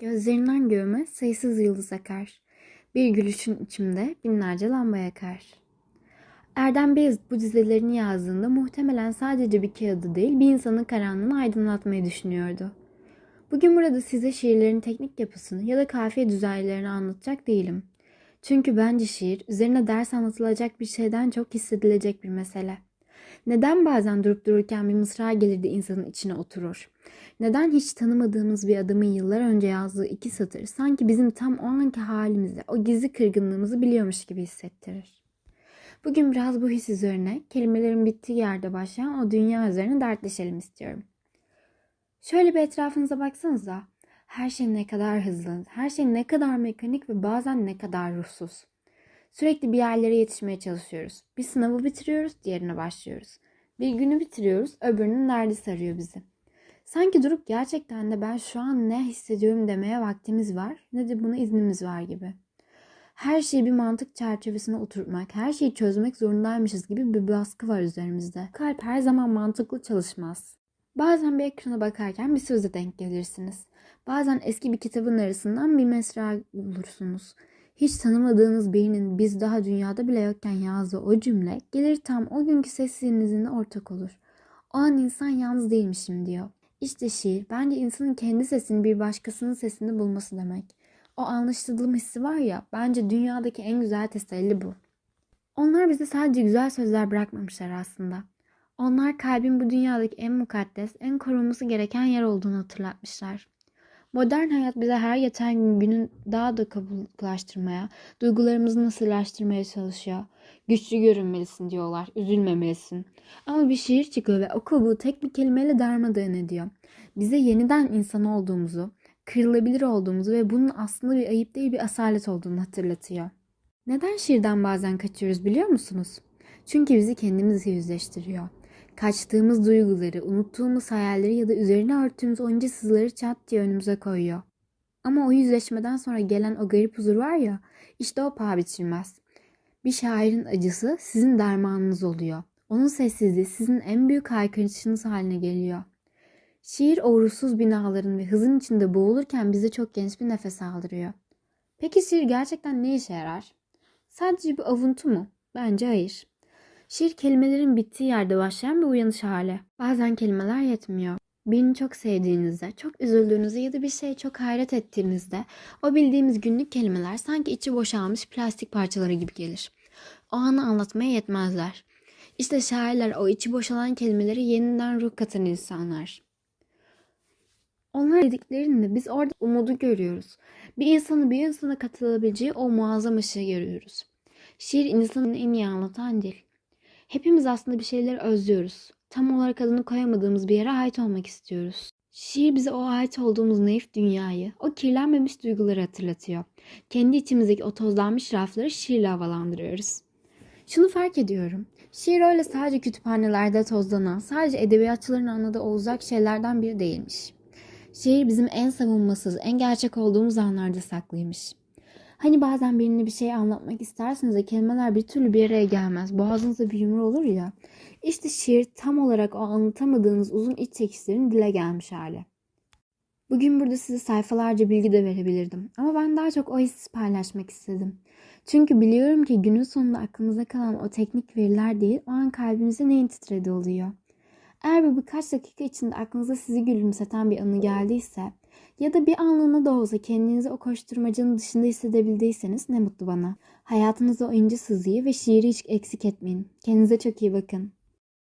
Gözlerinden göğüme sayısız yıldız akar. Bir gülüşün içimde binlerce lamba yakar. Erdem Beyazıt bu dizelerini yazdığında muhtemelen sadece bir kağıdı değil bir insanın karanlığını aydınlatmayı düşünüyordu. Bugün burada size şiirlerin teknik yapısını ya da kafiye düzeylerini anlatacak değilim. Çünkü bence şiir üzerine ders anlatılacak bir şeyden çok hissedilecek bir mesele. Neden bazen durup dururken bir mısra gelir de insanın içine oturur? Neden hiç tanımadığımız bir adamın yıllar önce yazdığı iki satır sanki bizim tam o anki halimizi, o gizli kırgınlığımızı biliyormuş gibi hissettirir? Bugün biraz bu his üzerine, kelimelerin bittiği yerde başlayan o dünya üzerine dertleşelim istiyorum. Şöyle bir etrafınıza baksanıza. Her şey ne kadar hızlı, her şey ne kadar mekanik ve bazen ne kadar ruhsuz. Sürekli bir yerlere yetişmeye çalışıyoruz. Bir sınavı bitiriyoruz, diğerine başlıyoruz. Bir günü bitiriyoruz, öbürünün derdi sarıyor bizi. Sanki durup gerçekten de ben şu an ne hissediyorum demeye vaktimiz var ne de buna iznimiz var gibi. Her şeyi bir mantık çerçevesine oturtmak, her şeyi çözmek zorundaymışız gibi bir baskı var üzerimizde. Kalp her zaman mantıklı çalışmaz. Bazen bir ekrana bakarken bir söze denk gelirsiniz. Bazen eski bir kitabın arasından bir mesra bulursunuz. Hiç tanımadığınız birinin biz daha dünyada bile yokken yazdığı o cümle gelir tam o günkü sessizliğinizin ortak olur. O an insan yalnız değilmişim diyor. İşte şiir bence insanın kendi sesini bir başkasının sesinde bulması demek. O anlaşıldığım hissi var ya bence dünyadaki en güzel teselli bu. Onlar bize sadece güzel sözler bırakmamışlar aslında. Onlar kalbin bu dünyadaki en mukaddes, en korunması gereken yer olduğunu hatırlatmışlar. Modern hayat bize her geçen gün günün daha da kabullaştırmaya, duygularımızı nasırlaştırmaya çalışıyor. Güçlü görünmelisin diyorlar, üzülmemelisin. Ama bir şiir çıkıyor ve o kabuğu tek bir kelimeyle darmadağın ediyor. Bize yeniden insan olduğumuzu, kırılabilir olduğumuzu ve bunun aslında bir ayıp değil bir asalet olduğunu hatırlatıyor. Neden şiirden bazen kaçıyoruz biliyor musunuz? Çünkü bizi kendimizle yüzleştiriyor. Kaçtığımız duyguları, unuttuğumuz hayalleri ya da üzerine örttüğümüz onca sızıları çat diye önümüze koyuyor. Ama o yüzleşmeden sonra gelen o garip huzur var ya, işte o paha biçilmez. Bir şairin acısı sizin dermanınız oluyor. Onun sessizliği sizin en büyük haykırışınız haline geliyor. Şiir o ruhsuz binaların ve hızın içinde boğulurken bize çok genç bir nefes aldırıyor. Peki şiir gerçekten ne işe yarar? Sadece bir avuntu mu? Bence hayır. Şiir kelimelerin bittiği yerde başlayan bir uyanış hali. Bazen kelimeler yetmiyor. Birini çok sevdiğinizde, çok üzüldüğünüzde ya da bir şeye çok hayret ettiğinizde o bildiğimiz günlük kelimeler sanki içi boşalmış plastik parçaları gibi gelir. O anı anlatmaya yetmezler. İşte şairler o içi boşalan kelimeleri yeniden ruh katan insanlar. Onlar dediklerinde biz orada umudu görüyoruz. Bir insanı bir insana katılabileceği o muazzam ışığı görüyoruz. Şiir insanın en iyi anlatan dil. Hepimiz aslında bir şeyleri özlüyoruz. Tam olarak adını koyamadığımız bir yere ait olmak istiyoruz. Şiir bize o ait olduğumuz naif dünyayı, o kirlenmemiş duyguları hatırlatıyor. Kendi içimizdeki o tozlanmış rafları şiirle havalandırıyoruz. Şunu fark ediyorum. Şiir öyle sadece kütüphanelerde tozlanan, sadece edebiyatçıların anladığı o uzak şeylerden biri değilmiş. Şiir bizim en savunmasız, en gerçek olduğumuz anlarda saklıymış. Hani bazen birine bir şey anlatmak isterseniz de kelimeler bir türlü bir araya gelmez. Boğazınızda bir yumru olur ya. İşte şiir tam olarak o anlatamadığınız uzun iç çekişlerin dile gelmiş hali. Bugün burada size sayfalarca bilgi de verebilirdim. Ama ben daha çok o hissi paylaşmak istedim. Çünkü biliyorum ki günün sonunda aklımıza kalan o teknik veriler değil, o an kalbimize neyin titredi oluyor. Eğer bu birkaç dakika içinde aklınıza sizi gülümseten bir anı geldiyse ya da bir anlığına da olsa kendinizi o koşturmacanın dışında hissedebildiyseniz ne mutlu bana. Hayatınızda o ince sızıyı ve şiiri hiç eksik etmeyin. Kendinize çok iyi bakın.